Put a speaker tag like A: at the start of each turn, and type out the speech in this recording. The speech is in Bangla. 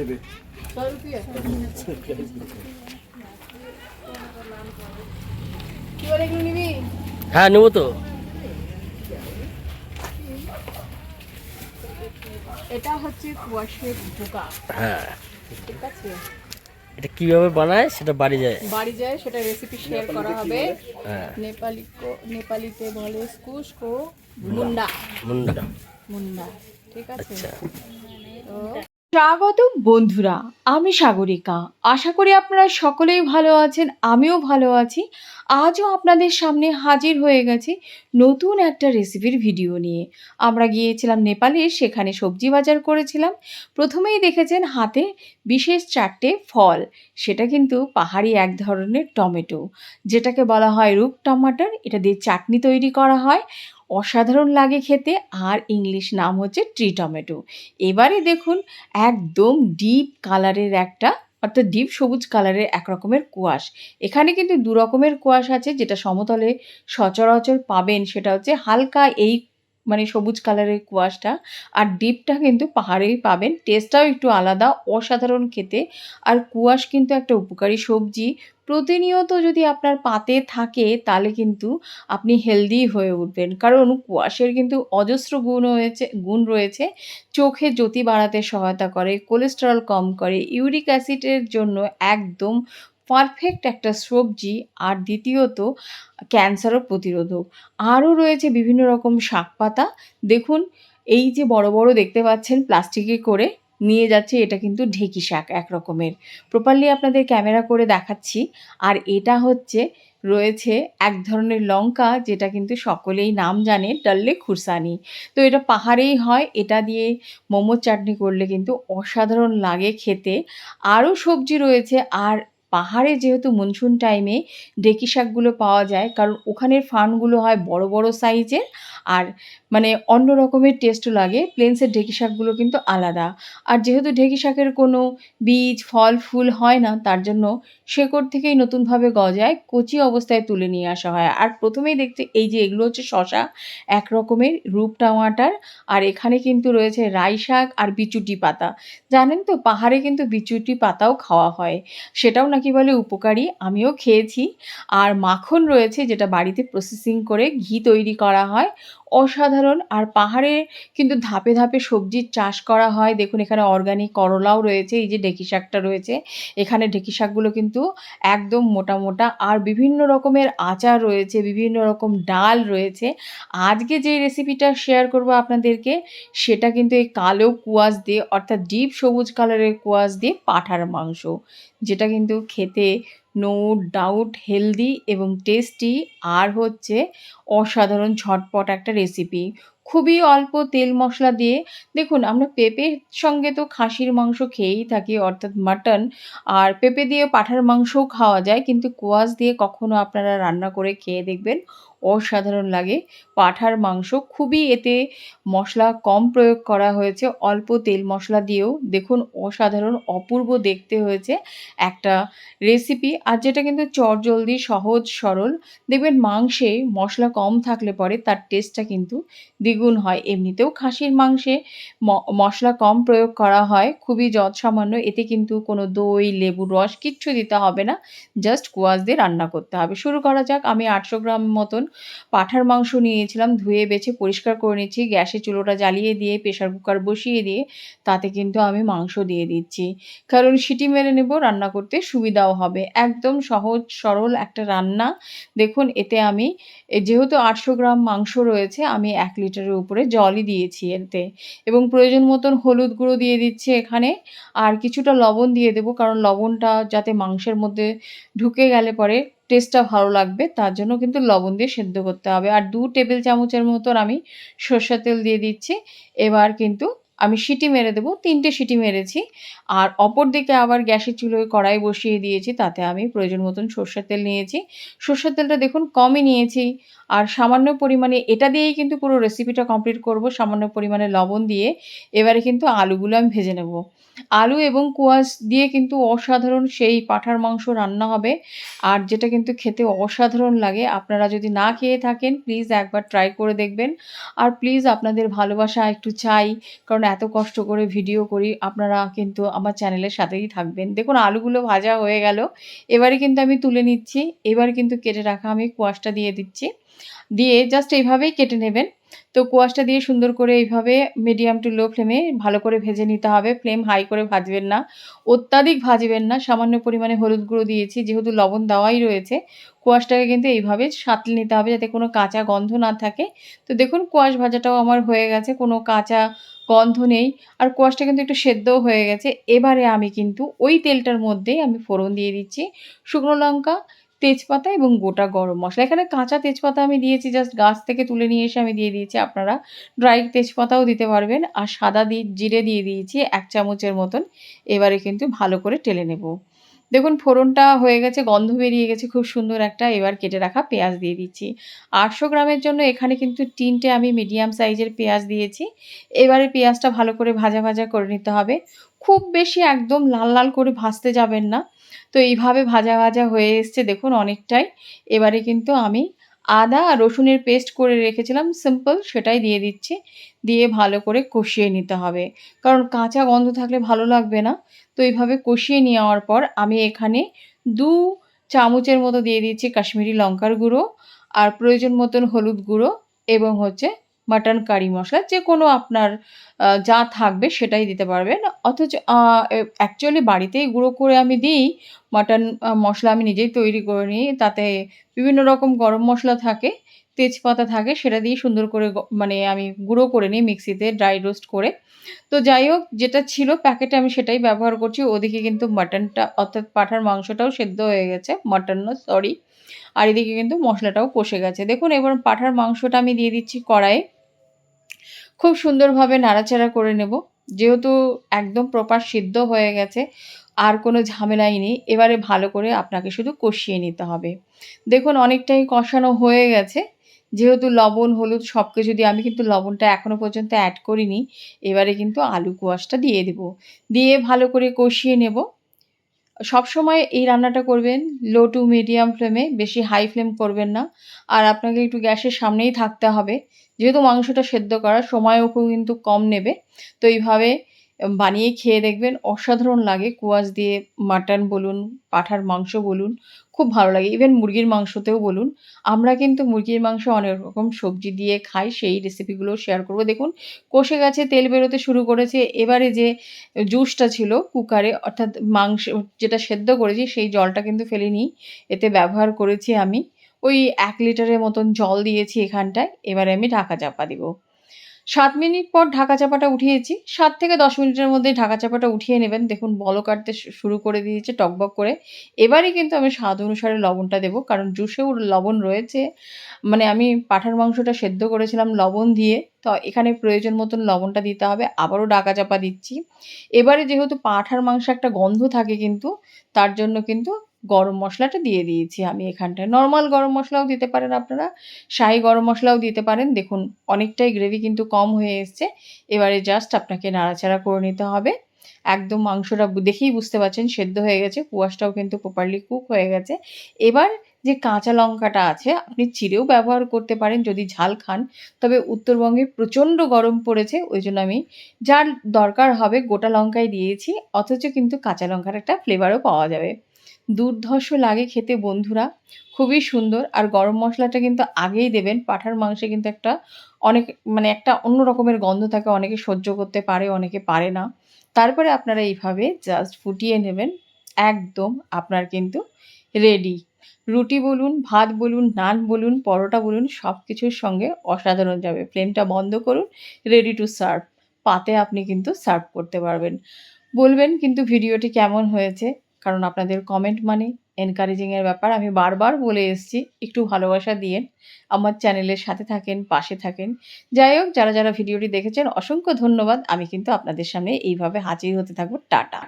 A: দেবে ছয় રૂપિયા
B: হ্যাঁ নেব তো।
A: এটা হচ্ছে কুয়াশের
B: হ্যাঁ।
A: ঠিক আছে?
B: এটা বানায়? সেটা বাড়ি যায়।
A: বাড়ি যায় সেটা রেসিপি শেয়ার করা হবে।
B: হ্যাঁ।
A: নেপালি নেপালিতে বলে মুন্ডা। ঠিক আছে?
B: আচ্ছা।
C: স্বাগত বন্ধুরা, আমি সাগরিকা। আশা করি আপনারা সকলেই ভালো আছেন, আমিও ভালো আছি। আজও আপনাদের সামনে হাজির হয়ে গেছি নতুন একটা রেসিপির ভিডিও নিয়ে। আমরা গিয়েছিলাম নেপালে, সেখানে সবজি বাজার করেছিলাম। প্রথমেই দেখেছেন হাতে বিশেষ চারটে ফল। সেটা কিন্তু পাহাড়ি এক ধরনের টমেটো, যেটাকে বলা হয় রূপ টমাটার। এটা দিয়ে চাটনি তৈরি করা হয়। অসাধারণ লাগে খেতে, আর ইংলিশ নাম হচ্ছে ট্রি টমেটো এবারে দেখুন, একদম ডিপ কালারের একটা, অর্থাৎ ডিপ সবুজ কালারের এক রকমের কুয়াশ। এখানে কিন্তু দু রকমের কুয়াশ আছে, যেটা সমতলে সচরাচর পাবেন, সেটা হচ্ছে হালকা এই মানে সবুজ কালারের কুয়াশটা আর ডিপটা কিন্তু পাহাড়েই পাবেন। টেস্টটাও একটু আলাদা, অসাধারণ খেতে। আর কুয়াশ কিন্তু একটা উপকারী সবজি। প্রতিনিয়ত যদি আপনার পাতে থাকে, তাহলে কিন্তু আপনি হেলদি হয়ে উঠবেন। কারণ কুয়াশের কিন্তু অজস্র গুণ হয়েছে, গুণ রয়েছে। চোখে জ্যোতি বাড়াতে সহায়তা করে কোলেস্টেরল কম করে ইউরিক অ্যাসিডের জন্য একদম পারফেক্ট একটা সবজি আর দ্বিতীয়ত ক্যান্সারও প্রতিরোধক। আরও রয়েছে বিভিন্ন রকম শাক পাতা। দেখুন, এই যে বড় বড় দেখতে পাচ্ছেন প্লাস্টিকে করে নিয়ে যাচ্ছে, এটা কিন্তু ঢেকি শাক এক রকমের। প্রপারলি আপনাদের ক্যামেরা করে দেখাচ্ছি। আর এটা হচ্ছে, রয়েছে এক ধরনের লঙ্কা, যেটা কিন্তু সকলেই নাম জানে, ডাল্লে খুরসানি। তো এটা পাহাড়েই হয়, এটা দিয়ে মোমোর চাটনি করলে কিন্তু অসাধারণ লাগে খেতে। আরও সবজি রয়েছে, আর পাহাড়ে যেহেতু মনসুন টাইমে ডেকি শাকগুলো পাওয়া যায়, কারণ ওখানের ফার্নগুলো হয় বড় বড় সাইজের আর মানে অন্য রকমের টেস্টও লাগে। প্লেন্সের ঢেকি শাকগুলো কিন্তু আলাদা। আর যেহেতু ঢেকি শাকের কোনো বীজ, ফল, ফুল হয় না, তার জন্য শেকড় থেকেই নতুনভাবে গজায়, কচি অবস্থায় তুলে নিয়ে আসা হয়। আর প্রথমেই দেখতে এই যে এগুলো হচ্ছে শশা, এক রকমের রূপ টমাটার, আর এখানে কিন্তু রয়েছে রাই শাক আর বিচুটি পাতা। জানেন তো, পাহাড়ে কিন্তু বিচুটি পাতাও খাওয়া হয়। সেটাও নাকি বলে, উপকারী, আমিও খেয়েছি। আর মাখন রয়েছে, যেটা বাড়িতে প্রসেসিং করে ঘি তৈরি করা হয়। অসাধারণ। আর পাহাড়ে কিন্তু ধাপে ধাপে সবজির চাষ করা হয়। দেখুন, এখানে অর্গানিক করলাও রয়েছে, এই যে ঢেকি শাকটা রয়েছে। এখানে ঢেকি শাকগুলো কিন্তু একদম মোটা মোটা। আর বিভিন্ন রকমের আচার রয়েছে, বিভিন্ন রকম ডাল রয়েছে। আজকে যে রেসিপিটা শেয়ার করব আপনাদেরকে, সেটা কিন্তু এই কালো কুয়াশ দিয়ে, অর্থাৎ ডিপ সবুজ কালারের কুয়াশ দিয়ে পাঠার মাংস, যেটা কিন্তু খেতে নো ডাউট হেলদি এবং টেস্টি আর হচ্ছে অসাধারণ ঝটপট একটা রেসিপি খুবই অল্প তেল মশলা দিয়ে, দেখুন আমরা পেঁপের সঙ্গে তো খাসির মাংস খেয়েই থাকি, অর্থাৎ মাটন আর পেঁপে দিয়ে পাঠার মাংসও খাওয়া যায়, কিন্তু কোয়াশ দিয়ে কখনো আপনারা রান্না করে খেয়ে দেখবেন অসাধারণ লাগে। পাঠার মাংস খুবই এতে মশলা কম প্রয়োগ করা হয়েছে। অল্প তেল মশলা দিয়েও। দেখুন, অসাধারণ, অপূর্ব দেখতে হয়েছে একটা রেসিপি আর যেটা কিন্তু চটজলদি, সহজ, সরল, দেখবেন মাংসে মশলা কম থাকলে পরে তার টেস্টটা কিন্তু দ্বিগুণ হয়। এমনিতেও খাসির মাংসে মশলা কম প্রয়োগ করা হয়, খুবই যৎসামান্য। এতে কিন্তু কোনো দই, লেবুর রস কিচ্ছু দিতে হবে না। জাস্ট কোয়াশ দিয়ে রান্না করতে হবে। শুরু করা যাক। আমি আটশো গ্রাম মতন পাঠার মাংস নিয়েছিলাম, ধুয়ে বেছে পরিষ্কার করে নিচ্ছি, গ্যাসে চুলোটা জ্বালিয়ে দিয়ে প্রেশার কুকার বসিয়ে দিয়ে, তাতে কিন্তু আমি মাংস দিয়ে দিচ্ছি। কারণ সিটি মেরে নেব, রান্না করতে সুবিধাও হবে। একদম সহজ, সরল একটা রান্না। দেখুন, এতে আমি যেহেতু আটশো গ্রাম মাংস রয়েছে, আমি এক লিটারের উপরে জলই দিয়েছি এতে। এবং প্রয়োজন মতন হলুদ গুঁড়ো দিয়ে দিচ্ছি এখানে। আর কিছুটা লবণ দিয়ে দেবো, কারণ লবণটা যাতে মাংসের মধ্যে ঢুকে গেলে পরে টেস্টটা ভালো লাগবে, তার জন্য কিন্তু লবণ দিয়ে সেদ্ধ করতে হবে। আর দু টেবিল চামচের মতন আমি সর্ষের তেল দিয়ে দিচ্ছি। এবার কিন্তু আমি সিটি মেরে দেবো, তিনটে সিটি মেরেছি। আর অপর দিকে আবার গ্যাসের চুলোয় কড়াই বসিয়ে দিয়েছি, তাতে আমি প্রয়োজন মতন সর্ষের তেল নিয়েছি। সর্ষের তেলটা দেখুন কমই নিয়েছি। আর সামান্য পরিমাণে এটা দিয়েই কিন্তু পুরো রেসিপিটা কমপ্লিট করব। সামান্য পরিমাণে লবণ দিয়ে এবারে কিন্তু আলুগুলো আমি ভেজে নেব। আলু এবং কোয়াশ দিয়ে কিন্তু অসাধারণ সেই পাঁঠার মাংস রান্না হবে। আর যেটা কিন্তু খেতে অসাধারণ লাগে, আপনারা যদি না খেয়ে থাকেন প্লিজ একবার ট্রাই করে দেখবেন। আর প্লিজ আপনাদের ভালোবাসা, একটু চাই, কারণ এত কষ্ট করে ভিডিও করি, আপনারা কিন্তু আমার চ্যানেলের সাথেই থাকবেন। দেখুন, আলুগুলো ভাজা হয়ে গেল। এবারে কিন্তু আমি তুলে নিচ্ছি। এবার কিন্তু কেটে রাখা আমি কোয়াশটা দিয়ে দিচ্ছি। দিয়ে জাস্ট এইভাবেই কেটে নেবেন। তো কোয়াশটা দিয়ে সুন্দর করে এইভাবে মিডিয়াম টু লো ফ্লেমে ভালো করে ভেজে নিতে হবে। ফ্লেম হাই করে ভাজবেন না। অত্যাধিক ভাজবেন না। সামান্য পরিমাণে হলুদ গুঁড়ো দিয়েছি। যেহেতু লবণ দেওয়াই রয়েছে, কোয়াশটাকে কিন্তু এইভাবে সাঁতলে নিতে হবে যাতে কোনো কাঁচা গন্ধ না থাকে। তো দেখুন, কোয়াশ ভাজাটাও আমার হয়ে গেছে। কোনো কাঁচা গন্ধ নেই। আর কোয়াশটা কিন্তু একটু সেদ্ধও হয়ে গেছে। এবারে আমি কিন্তু ওই তেলটার মধ্যেই আমি ফোড়ন দিয়ে দিচ্ছি। শুকনো লঙ্কা তেজপাতা এবং গোটা গরম মশলা। এখানে কাঁচা তেজপাতা আমি দিয়েছি জাস্ট গাছ থেকে তুলে নিয়ে এসে আমি দিয়ে দিয়েছি। আপনারা ড্রাই তেজপাতাও দিতে পারবেন আর সাদা দিয়ে জিরে দিয়ে দিয়েছি এক চামচের মতন। এবারে কিন্তু ভালো করে টেলে নেব। দেখুন, ফোড়নটা হয়ে গেছে, গন্ধ বেরিয়ে গেছে, খুব সুন্দর একটা এবার কেটে রাখা পেঁয়াজ দিয়ে দিচ্ছি। আটশো গ্রামের জন্য এখানে কিন্তু তিনটে আমি মিডিয়াম সাইজের পেঁয়াজ দিয়েছি। এবারে পেঁয়াজটা ভালো করে ভাজা ভাজা করে নিতে হবে। খুব বেশি একদম লাল লাল করে ভাজতে যাবেন না। তো এইভাবে ভাজা ভাজা হয়ে এসছে, দেখুন অনেকটাই। এবারে কিন্তু আমি আদা আর রসুনের পেস্ট করে রেখেছিলাম সিম্পল সেটাই দিয়ে দিচ্ছি। দিয়ে ভালো করে কষিয়ে নিতে হবে। কারণ কাঁচা গন্ধ থাকলে ভালো লাগবে না। তো এইভাবে কষিয়ে নেওয়ার পর আমি এখানে দু চামচের মতো দিয়ে দিচ্ছি কাশ্মীরি লঙ্কার গুঁড়ো আর প্রয়োজন মতন হলুদ গুঁড়ো এবং হচ্ছে মাটন কারি মশলা যে কোনো আপনার যা থাকবে সেটাই দিতে পারবেন। অথচ অ্যাকচুয়ালি বাড়িতেই গুঁড়ো করে আমি দিই, মাটন মশলা আমি নিজেই তৈরি করে নিই, তাতে বিভিন্ন রকম গরম মশলা থাকে তেজপাতা থাকে, সেটা দিয়ে সুন্দর করে মানে আমি গুঁড়ো করে নিই মিক্সিতে ড্রাই রোস্ট করে। তো যাই হোক, যেটা ছিল প্যাকেটে আমি সেটাই ব্যবহার করছি। ওদিকে কিন্তু মাটনটা অর্থাৎ পাঠার মাংসটাও সেদ্ধ হয়ে গেছে মাটন সরি আর এদিকে কিন্তু মশলাটাও কষে গেছে। দেখুন, এবার পাঠার মাংসটা আমি দিয়ে দিচ্ছি কড়াইয়ে। খুব সুন্দরভাবে নাড়াচাড়া করে নেব। যেহেতু একদম প্রপার সিদ্ধ হয়ে গেছে, আর কোনো ঝামেলাই নেই। এবারে ভালো করে আপনাকে শুধু কষিয়ে নিতে হবে। দেখুন, অনেকটাই কষানো হয়ে গেছে। যেহেতু লবণ, হলুদ সব কিছু দিয়ে আমি কিন্তু লবণটা এখনও পর্যন্ত অ্যাড করিনি, এবারে কিন্তু আলু কোয়াশটা দিয়ে দেব। দিয়ে ভালো করে কষিয়ে নেব। সবসময় এই রান্নাটা করবেন লো টু মিডিয়াম ফ্লেমে বেশি হাই ফ্লেম করবেন না। আর আপনাকে একটু গ্যাসের সামনেই থাকতে হবে। যেহেতু মাংসটা সেদ্ধ করার সময়ও কিন্তু কম নেবে। তো এইভাবে বানিয়ে খেয়ে দেখবেন, অসাধারণ লাগে। কুয়াশ দিয়ে মাটন বলুন, পাঁঠার মাংস বলুন খুব ভালো লাগে। ইভেন মুরগির মাংসতেও বলুন, আমরা কিন্তু মুরগির মাংস অনেক রকম সবজি দিয়ে খাই, সেই রেসিপিগুলো শেয়ার করব। দেখুন, কষে গেছে তেল বেরোতে শুরু করেছে, এবারে যে জুসটা ছিল কুকারে অর্থাৎ মাংস যেটা সেদ্ধ করেছি, সেই জলটা কিন্তু ফেলিনি। এতে ব্যবহার করেছি আমি। ওই এক লিটারের মতন জল দিয়েছি এখানটায়, এবারে আমি ঢাকা চাপা দিব। সাত মিনিট পর ঢাকা চাপাটা উঠিয়েছি। সাত থেকে দশ মিনিটের মধ্যে ঢাকা চাপাটা উঠিয়ে নেবেন। দেখুন, বল কাটতে শুরু করে দিয়েছে টকবক করে। এবারে কিন্তু আমি স্বাদ অনুসারে লবণটা দেবো, কারণ জুসেও লবণ রয়েছে। মানে আমি পাঁঠার মাংসটা সেদ্ধ করেছিলাম লবণ দিয়ে, তো এখানে প্রয়োজন মতন লবণটা দিতে হবে। আবারও ঢাকা চাপা দিচ্ছি। এবারে যেহেতু পাঁঠার মাংস একটা গন্ধ থাকে কিন্তু, তার জন্য কিন্তু গরম মশলাটা দিয়ে দিয়েছি আমি এখানটায়। নর্মাল গরম মশলাও দিতে পারেন আপনারা, শাহি গরম মশলাও দিতে পারেন। দেখুন, অনেকটাই গ্রেভি কিন্তু কম হয়ে এসছে। এবারে জাস্ট আপনাকে নাড়াচাড়া করে নিতে হবে। একদম মাংসটা দেখেই বুঝতে পারছেন, সেদ্ধ হয়ে গেছে, কুয়াশটাও কিন্তু প্রপারলি কুক হয়ে গেছে। এবার যে কাঁচা লঙ্কাটা আছে, আপনি চিড়েও ব্যবহার করতে পারেন যদি ঝাল খান। তবে উত্তরবঙ্গে প্রচণ্ড গরম পড়েছে, ওই জন্য আমি যার দরকার হবে গোটা লঙ্কাই দিয়েছি, অথচ কিন্তু কাঁচা লঙ্কার একটা ফ্লেভারও পাওয়া যাবে। দুর্ধর্ষ লাগে খেতে বন্ধুরা। খুবই সুন্দর। আর গরম মশলাটা কিন্তু আগেই দেবেন। পাঁঠার মাংসে কিন্তু একটা অনেক মানে একটা অন্য রকমের গন্ধ থাকে। অনেকে সহ্য করতে পারে, অনেকে পারে না। তারপরে আপনারা এইভাবে জাস্ট ফুটিয়ে নেবেন। একদম আপনার কিন্তু রেডি রুটি বলুন, ভাত বলুন, নান বলুন, পরোটা বলুন সব কিছুর সঙ্গে অসাধারণ যাবে। ফ্লেমটা বন্ধ করুন রেডি টু সার্ভ পাতে আপনি কিন্তু সার্ভ করতে পারবেন। বলবেন কিন্তু ভিডিওটি কেমন হয়েছে। কারণ আপনাদের কমেন্ট মানে এনকারেজিংয়ের ব্যাপার। আমি বারবার বলে এসেছি, একটু ভালোবাসা দিয়েন, আমার চ্যানেলের সাথে থাকেন, পাশে থাকেন। যাই হোক, যারা যারা ভিডিওটি দেখেছেন, অসংখ্য ধন্যবাদ। আমি কিন্তু আপনাদের সামনে এইভাবে হাজির হতে থাকব। টাটা।